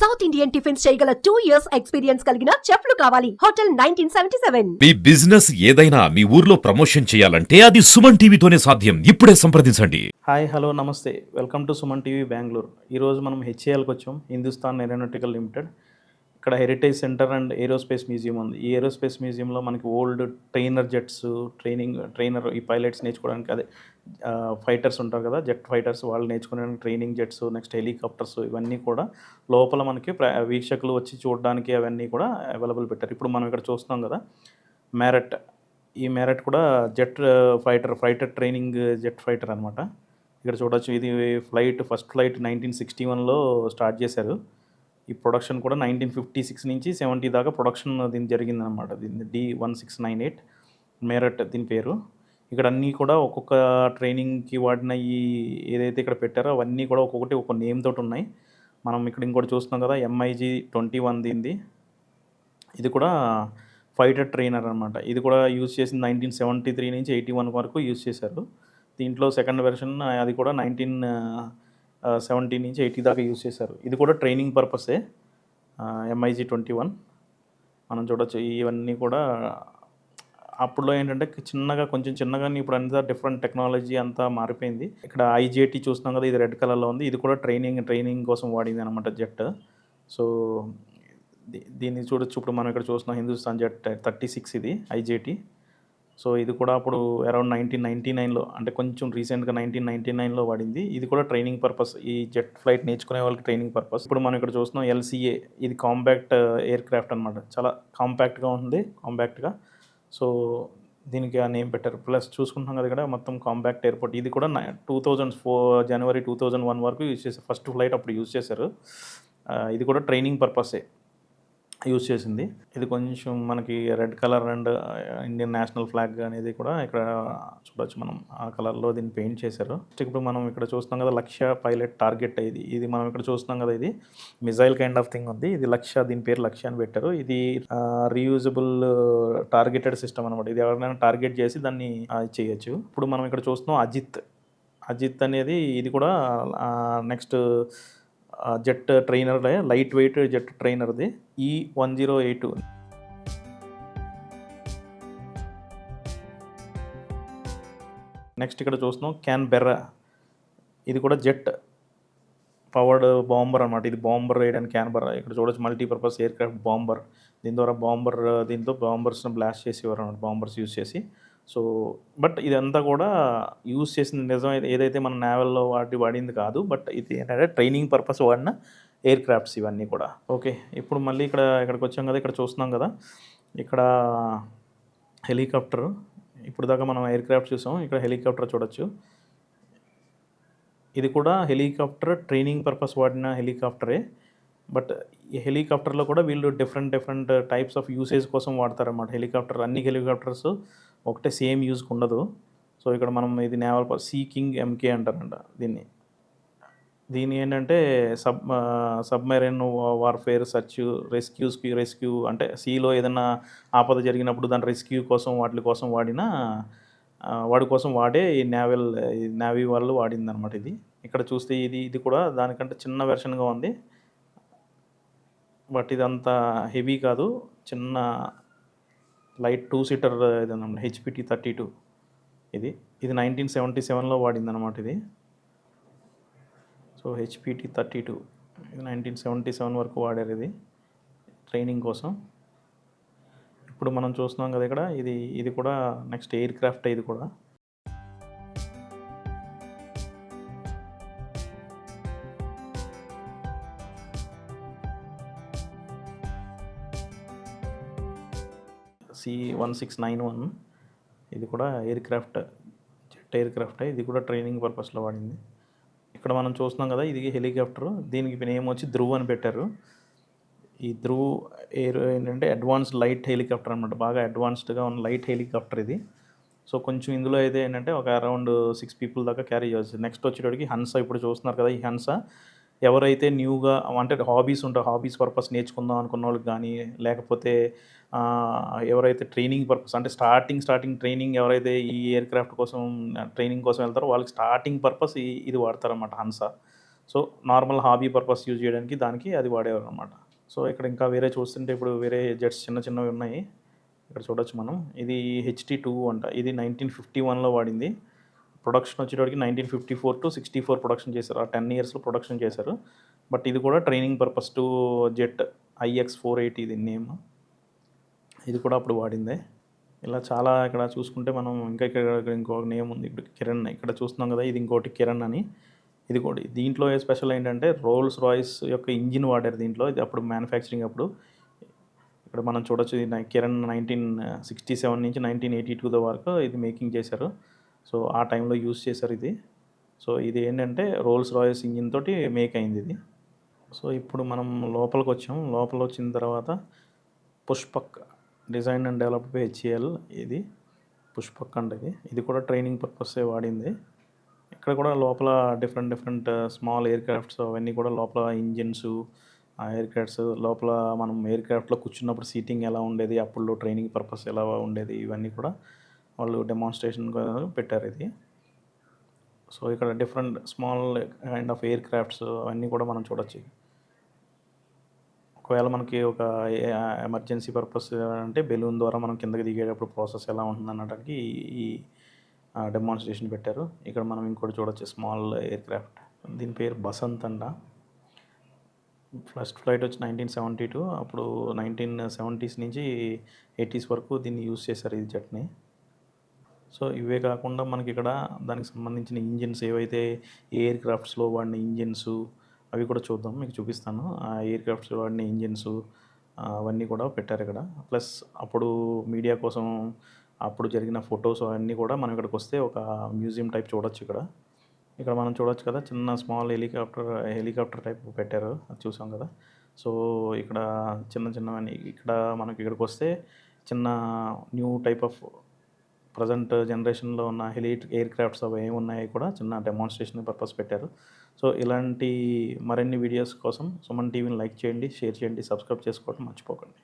South Indian tiffins చేయగల two years experience కలిగిన చెఫ్లు కావాలి. హోటల్ నైన్టీన్ సెవెంటీ సెవెన్ మీ బిజినెస్ ఏదైనా మీ ఊర్లో ప్రమోషన్ చేయాలంటే అది సుమన్ టీవీతోనే సాధ్యం. ఇప్పుడే సంప్రదించండి. హాయ్ హలో నమస్తే. Welcome to Suman TV Bengaluru. ఈరోజు మనం హెచ్ఏఎల్కి వచ్చాం. హిందుస్థాన్ ఏరోనాటికల్ లిమిటెడ్ ఇక్కడ heritage centre and aerospace museum ఉంది. ఈ ఏరోస్పేస్ మ్యూజియంలో మనకి old trainer jets training trainer ఈ పైలట్స్ నేర్చుకోవడానికి అదే ఫైటర్స్ ఉంటారు కదా జెట్ ఫైటర్స్ వాళ్ళు నేర్చుకోవడానికి ట్రైనింగ్ జెట్స్ నెక్స్ట్ హెలికాప్టర్స్ ఇవన్నీ కూడా లోపల మనకి ప్ర- వీక్షకులు వచ్చి చూడడానికి అవన్నీ కూడా అవైలబుల్ పెట్టారు. ఇప్పుడు మనం ఇక్కడ చూస్తున్నాం కదా మ్యారెట్ ఈ మ్యారెట్ కూడా jet fighter fighter training jet fighter అనమాట ఇక్కడ చూడొచ్చు ఇది flight first flight nineteen sixty వన్లో స్టార్ట్ చేశారు. ఈ ప్రొడక్షన్ కూడా నైన్టీన్ ఫిఫ్టీ సిక్స్ నుంచి సెవెంటీ దాకా ప్రొడక్షన్ దీని జరిగిందనమాట దీని D one six nine eight Marut దీని పేరు. ఇక్కడ అన్నీ కూడా ఒక్కొక్క ట్రైనింగ్కి వాడిన ఈ ఏదైతే ఇక్కడ పెట్టారో అవన్నీ కూడా ఒక్కొక్కటి ఒక్కొక్క నేమ్ తోటి ఉన్నాయి. మనం ఇక్కడ ఇంకోటి చూస్తున్నాం కదా ఎంఐజీ ట్వంటీ వన్ దీనిది. ఇది కూడా ఫైటర్ ట్రైనర్ అనమాట ఇది కూడా యూజ్ చేసింది నైన్టీన్ సెవెంటీ త్రీ నుంచి ఎయిటీ వన్ వరకు యూజ్ చేశారు. దీంట్లో సెకండ్ వెర్షన్ అది కూడా నైన్టీన్ సెవెంటీ నుంచి ఎయిటీ దాకా యూజ్ చేశారు. ఇది కూడా ట్రైనింగ్ పర్పసే ఎంఐజీ ట్వంటీ వన్. మనం చూడొచ్చు ఇవన్నీ కూడా అప్పుడులో ఏంటంటే చిన్నగా కొంచెం చిన్నగా ఇప్పుడు అంతా డిఫరెంట్ టెక్నాలజీ అంతా మారిపోయింది. ఇక్కడ ఐజేటీ చూస్తున్నాం కదా ఇది రెడ్ కలర్లో ఉంది. ఇది కూడా ట్రైనింగ్ ట్రైనింగ్ కోసం వాడింది అనమాట జెట్. సో దీ- దీన్ని చూడొచ్చు. ఇప్పుడు మనం ఇక్కడ చూస్తున్నాం హిందుస్థాన్ జెట్ థర్టీ సిక్స్ ఇది ఐజేటీ సో ఇది కూడా అప్పుడు అరౌండ్ నైన్టీన్ నైన్టీ నైన్లో అంటే కొంచెం రీసెంట్గా నైన్టీన్ నైన్టీ నైన్లో వాడింది. ఇది కూడా ట్రైనింగ్ పర్పస్ ఈ జెట్ ఫ్లైట్ నేర్చుకునే వాళ్ళకి ట్రైనింగ్ పర్పస్ ఇప్పుడు మనం ఇక్కడ చూస్తున్నాం ఎల్సీఏ ఇది కాంపాక్ట్ ఎయిర్ క్రాఫ్ట్ అనమాట చాలా కాంపాక్ట్గా ఉంది కాంపాక్ట్గా సో దీనికి ఆ నేమ్ పెట్టారు. ప్లస్ చూసుకుంటున్నాం కదా ఇక్కడ మొత్తం కాంపాక్ట్ ఎయిర్పోర్ట్ ఇది కూడా టూ థౌజండ్ ఫోర్ జనవరి టూ థౌజండ్ వన్ వరకు యూజ్ చేశారు. ఫస్ట్ ఫ్లైట్ అప్పుడు యూజ్ చేశారు. ఇది కూడా ట్రైనింగ్ పర్పసే యూజ్ చేసింది. ఇది కొంచెం మనకి red colour and Indian national flag అనేది కూడా ఇక్కడ చూడొచ్చు మనం. ఆ కలర్లో దీన్ని పెయింట్ చేశారు. ఇప్పుడు మనం ఇక్కడ చూస్తున్నాం కదా లక్ష్య పైలట్ టార్గెట్ ఇది. ఇది మనం ఇక్కడ చూస్తున్నాం కదా ఇది మిజైల్ కైండ్ ఆఫ్ థింగ్ ఉంది. ఇది లక్ష్య దీని పేరు లక్ష్య అని పెట్టారు. ఇది రీయూజబుల్ టార్గెటెడ్ సిస్టమ్ అనమాట ఇది ఎవరినైనా టార్గెట్ చేసి దాన్ని చేయొచ్చు. ఇప్పుడు మనం ఇక్కడ చూస్తున్నాం అజిత్. అజిత్ అనేది ఇది కూడా next jet trainer light weight jet ట్రైనర్ది ఈ వన్ జీరో ఎయిట్ నెక్స్ట్ ఇక్కడ చూస్తున్నాం క్యాన్ బెర్రా. ఇది కూడా జెట్ పవర్డ్ బాంబర్ అనమాట ఇది బాంబర్ వేయడానికి బెర్రా. ఇక్కడ చూడొచ్చు మల్టీపర్పస్ ఎయిర్ క్రాఫ్ట్ బాంబర్. దీని ద్వారా బాంబర్ దీంతో బాంబర్స్ని బ్లాస్ట్ చేసేవారు అనమాట బాంబర్స్ యూజ్ చేసి. సో బట్ ఇదంతా కూడా యూజ్ చేసిన నిజం. ఏదైతే మన నేవల్లో వాటి వాడింది కాదు బట్ ఇది ఏంటంటే ట్రైనింగ్ పర్పస్ వాడిన ఎయిర్ క్రాఫ్ట్స్ ఇవన్నీ కూడా. ఓకే ఇప్పుడు మళ్ళీ ఇక్కడ ఇక్కడికి వచ్చాం కదా ఇక్కడ చూస్తున్నాం కదా. ఇక్కడ హెలికాప్టర్ ఇప్పుడు దాకా మనం ఎయిర్ క్రాఫ్ట్ చూసాం ఇక్కడ హెలికాప్టర్ చూడొచ్చు. ఇది కూడా హెలికాప్టర్ ట్రైనింగ్ పర్పస్ వాడిన హెలికాప్టరే. బట్ ఈ హెలికాప్టర్లో కూడా వీళ్ళు different different types of usage కోసం వాడతారన్నమాట. హెలికాప్టర్ అన్ని హెలికాప్టర్స్ ఒకటే సేమ్ యూజ్కి ఉండదు. సో ఇక్కడ మనం ఇది నేవల్ సీ కింగ్ ఎంకే అంటారంట దీన్ని. దీని ఏంటంటే సబ్ సబ్మెరైన్ వార్ఫేర్ సర్చ్ రెస్క్యూస్కి రెస్క్యూ అంటే సీలో ఏదైనా ఆపద జరిగినప్పుడు దాని రెస్క్యూ కోసం వాటి కోసం వాడిన వాడి కోసం వాడే ఈ నేవల్ నేవీ వాళ్ళు వాడింది అనమాట ఇది. ఇక్కడ చూస్తే ఇది ఇది కూడా దానికంటే చిన్న వెర్షన్గా ఉంది. బట్ ఇది అంత హెవీ కాదు. చిన్న లైట్ టూ సీటర్ ఇది అనమాట హెచ్పిటి థర్టీ టూ. ఇది ఇది నైన్టీన్ సెవెంటీ సెవెన్లో వాడింది అనమాట ఇది. సో హెచ్పిటి థర్టీ టూ ఇది నైన్టీన్ సెవెంటీ సెవెన్ వరకు వాడారు ఇది ట్రైనింగ్ కోసం. ఇప్పుడు మనం చూస్తున్నాం కదా ఇక్కడ ఇది ఇది కూడా నెక్స్ట్ ఎయిర్ క్రాఫ్ట్ ఇది కూడా. C one six nine one ఇది కూడా aircraft jet aircraft ఇది కూడా ట్రైనింగ్ పర్పస్లో వాడింది. ఇక్కడ మనం చూస్తున్నాం కదా ఇది హెలికాప్టర్ దీనికి నేమ్ వచ్చి ధ్రువ్ అని పెట్టారు. ఈ ధ్రువ్ ఎయిర్ ఏంటంటే అడ్వాన్స్ లైట్ హెలికాప్టర్ అనమాట బాగా అడ్వాన్స్డ్గా ఉన్న లైట్ హెలికాప్టర్ ఇది. సో కొంచెం ఇందులో అయితే ఏంటంటే ఒక అరౌండ్ సిక్స్ పీపుల్ దాకా క్యారీ చేయవచ్చు నెక్స్ట్ వచ్చేటప్పటికి హన్స ఇప్పుడు చూస్తున్నారు కదా ఈ హన్స ఎవరైతే న్యూగా అంటే హాబీస్ ఉంటాయి హాబీస్ పర్పస్ నేర్చుకుందాం అనుకున్న వాళ్ళకి కానీ లేకపోతే ఎవరైతే ట్రైనింగ్ పర్పస్ అంటే స్టార్టింగ్ స్టార్టింగ్ ట్రైనింగ్ ఎవరైతే ఈ ఎయిర్ క్రాఫ్ట్ కోసం ట్రైనింగ్ కోసం వెళ్తారో వాళ్ళకి స్టార్టింగ్ పర్పస్ ఇది వాడతారనమాట Hansa so normal hobby purpose use చేయడానికి దానికి అది వాడేవారు అనమాట సో ఇక్కడ ఇంకా వేరే చూస్తుంటే ఇప్పుడు వేరే జెట్స్ చిన్న చిన్నవి ఉన్నాయి. ఇక్కడ చూడొచ్చు మనం. ఇది హెచ్టీ టూ అంట. ఇది నైన్టీన్ ఫిఫ్టీ వన్లో వాడింది. ప్రొడక్షన్ వచ్చేటప్పటికి nineteen fifty four to sixty four production చేశారు. ఆ టెన్ ఇయర్స్లో ప్రొడక్షన్ చేశారు. బట్ ఇది కూడా training purpose to jet IX four eighty ఇది నేమ్ ఇది కూడా అప్పుడు వాడిందే. ఇలా చాలా ఇక్కడ చూసుకుంటే మనం ఇంకా ఇక్కడ ఇంకో ఇంకొక నేమ్ ఉంది. ఇప్పుడు కిరణ్ ఇక్కడ చూస్తున్నాం కదా ఇది ఇంకోటి కిరణ్ అని. ఇది కూడా దీంట్లో ఏ స్పెషల్ ఏంటంటే రోల్స్ రాయిస్ యొక్క ఇంజిన్ వాడారు దీంట్లో. ఇది అప్పుడు మ్యానుఫ్యాక్చరింగ్ అప్పుడు. ఇక్కడ మనం చూడొచ్చు కిరణ్ నైన్టీన్ సిక్స్టీ సెవెన్ నుంచి నైన్టీన్ ఎయిటీ టూ వరకు ఇది మేకింగ్ చేశారు. సో ఆ టైంలో యూస్ చేశారు ఇది. సో ఇది ఏంటంటే రోల్స్ రాయల్స్ ఇంజిన్ తోటి మేక్ అయింది ఇది. సో ఇప్పుడు మనం లోపలికి వచ్చాం. లోపల వచ్చిన తర్వాత Pushpak design and develop HAL ఇది. పుష్పక్ అండ్ ఇది. ఇది కూడా ట్రైనింగ్ పర్పసే వాడింది. ఇక్కడ కూడా లోపల different different small aircrafts అవన్నీ కూడా లోపల ఇంజిన్స్ ఆ ఎయిర్ క్రాఫ్ట్స్ లోపల మనం ఎయిర్ క్రాఫ్ట్లో కూర్చున్నప్పుడు సీటింగ్ ఎలా ఉండేది అప్పుడు ట్రైనింగ్ పర్పస్ ఎలా ఉండేది ఇవన్నీ కూడా వాళ్ళు డెమాన్స్ట్రేషన్ పెట్టారు ఇది. సో ఇక్కడ different small kind of aircrafts అవన్నీ కూడా మనం చూడొచ్చు ఒకవేళ మనకి ఒక ఎమర్జెన్సీ పర్పస్ అంటే బెలూన్ ద్వారా మనం కిందకి దిగేటప్పుడు ప్రాసెస్ ఎలా ఉంటుంది అనడానికి ఈ డెమాన్స్ట్రేషన్ పెట్టారు. ఇక్కడ మనం ఇంకోటి చూడొచ్చు స్మాల్ ఎయిర్ క్రాఫ్ట్ దీని పేరు బసంత్ అంట. ఫస్ట్ ఫ్లైట్ వచ్చి నైన్టీన్ సెవెంటీ టూ అప్పుడు నైన్టీన్ సెవెంటీస్ నుంచి ఎయిటీస్ వరకు దీన్ని యూస్ చేశారు ఈ జట్ని సో ఇవే కాకుండా మనకి ఇక్కడ దానికి సంబంధించిన ఇంజిన్స్ ఏవైతే ఎయిర్ క్రాఫ్ట్స్లో వాడిన ఇంజిన్స్ అవి కూడా చూద్దాం మీకు చూపిస్తాను. ఆ ఎయిర్ క్రాఫ్ట్స్లో వాడిన ఇంజిన్స్ అవన్నీ కూడా పెట్టారు ఇక్కడ. ప్లస్ అప్పుడు మీడియా కోసం అప్పుడు జరిగిన ఫొటోస్ అవన్నీ కూడా మనం ఇక్కడికి వస్తే ఒక మ్యూజియం టైప్ చూడొచ్చు ఇక్కడ. ఇక్కడ మనం చూడొచ్చు కదా చిన్న స్మాల్ హెలికాప్టర్ హెలికాప్టర్ టైప్ పెట్టారు. అది చూసాం కదా. సో ఇక్కడ చిన్న చిన్నవన్నీ ఇక్కడ మనకి ఇక్కడికి వస్తే చిన్న న్యూ టైప్ ఆఫ్ ప్రజెంట్ జనరేషన్లో ఉన్న హెలీట్ ఎయిర్ క్రాఫ్ట్స్ అవి ఏమున్నాయి కూడా చిన్న డెమాన్స్ట్రేషన్ పర్పస్ పెట్టారు. సో ఇలాంటి మరిన్ని వీడియోస్ కోసం సుమన్ టీవీని లైక్ చేయండి షేర్ చేయండి సబ్స్క్రైబ్ చేసుకోవడం మర్చిపోకండి.